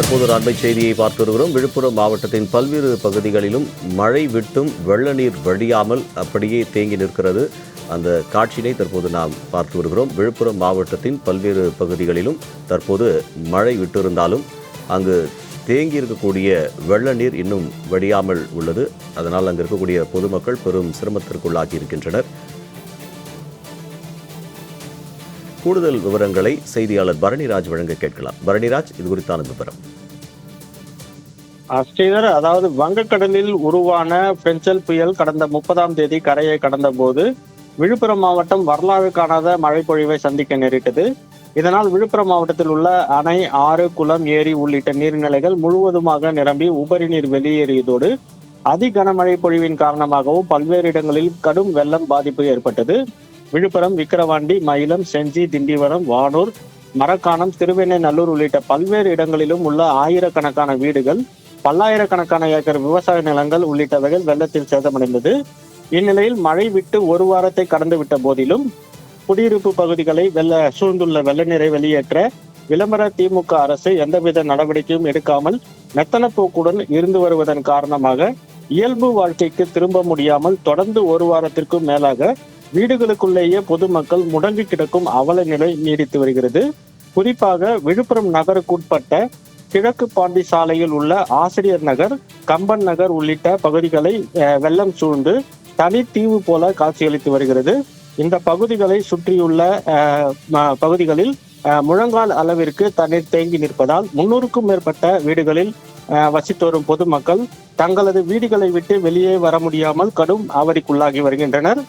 தற்போது ஒரு அண்மை செய்தியை பார்த்து வருகிறோம். விழுப்புரம் மாவட்டத்தின் பல்வேறு பகுதிகளிலும் மழை விட்டும் வெள்ள நீர் வழியாமல் அப்படியே தேங்கி நிற்கிறது. அந்த காட்சியினை தற்போது நாம் பார்த்து வருகிறோம். விழுப்புரம் மாவட்டத்தின் பல்வேறு பகுதிகளிலும் தற்போது மழை விட்டிருந்தாலும் அங்கு தேங்கி இருக்கக்கூடிய வெள்ள நீர் இன்னும் வடியாமல் உள்ளது. அதனால் அங்கு இருக்கக்கூடிய பொதுமக்கள் பெரும் சிரமத்திற்குள்ளாகி இருக்கின்றனர். கூடுதல் விவரங்களை செய்தியாளர் பரணிராஜ் வழங்க கேட்கலாம். பரணிராஜ் இது குறித்தான விவரம். ஸ்ரீதர் அதாவது வங்கக்கடலில் உருவான பெஞ்சல் புயல் கடந்த முப்பதாம் தேதி கரையை கடந்த போது விழுப்புரம் மாவட்டம் வரலாறு காணாத மழை பொழிவை சந்திக்க நேரிட்டது. இதனால் விழுப்புரம் மாவட்டத்தில் உள்ள அணை ஆறு குளம் ஏரி உள்ளிட்ட நீர்நிலைகள் முழுவதுமாக நிரம்பி உபரி நீர் வெளியேறியதோடு அதி கனமழை பொழிவின் காரணமாகவும் பல்வேறு இடங்களில் கடும் வெள்ளம் பாதிப்பு ஏற்பட்டது. விழுப்புரம் விக்கிரவாண்டி மயிலம் செஞ்சி திண்டிவனம் வானூர் மரக்காணம் திருவெண்ணநல்லூர் உள்ளிட்ட பல்வேறு இடங்களிலும் உள்ள ஆயிரக்கணக்கான வீடுகள் பல்லாயிரக்கணக்கான ஏக்கர் விவசாய நிலங்கள் உள்ளிட்டவைகள் வெள்ளத்தில் சேதமடைந்தது. இந்நிலையில் மழை விட்டு ஒரு வாரத்தை கடந்து விட்ட போதிலும் குடியிருப்பு பகுதிகளை வெள்ள சூழ்ந்துள்ள வெள்ள நீரை வெளியேற்ற விளம்பர திமுக அரசு எந்தவித நடவடிக்கையும் எடுக்காமல் மெத்தன போக்குடன் இருந்து வருவதன் காரணமாக இயல்பு வாழ்க்கைக்கு திரும்ப முடியாமல் தொடர்ந்து ஒரு வாரத்திற்கும் மேலாக வீடுகளுக்குள்ளேயே பொதுமக்கள் முடங்கி கிடக்கும் அவல நிலை நீடித்து வருகிறது. குறிப்பாக விழுப்புரம் நகருக்குட்பட்ட கிழக்கு பாண்டி சாலையில் உள்ள ஆசிரியர் நகர் கம்பன் நகர் உள்ளிட்ட பகுதிகளை வெள்ளம் சூழ்ந்து தனி தீவு போல காட்சியளித்து வருகிறது. இந்த பகுதிகளை சுற்றியுள்ள பகுதிகளில் முழங்கால் அளவிற்கு தண்ணீர் தேங்கி நிற்பதால் முன்னூறுக்கும் மேற்பட்ட வீடுகளில் வசித்து வரும் பொதுமக்கள் தங்களது வீடுகளை விட்டு வெளியே வர முடியாமல் கடும் அவதிக்குள்ளாகி வருகின்றனர்.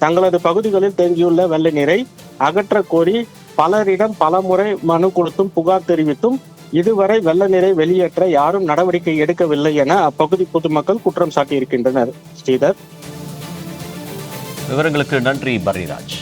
தங்களது பகுதிகளில் தேங்கியுள்ள வெள்ள நீரை அகற்ற கோரி பலரிடம் பலமுறை மனு கொடுத்தும் புகார் தெரிவித்தும் இதுவரை வெள்ள நீரை வெளியேற்ற யாரும் நடவடிக்கை எடுக்கவில்லை என அப்பகுதி பொதுமக்கள் குற்றம் சாட்டியிருக்கின்றனர். ஸ்ரீதர். விவரங்களுக்கு நன்றி பரணிராஜ்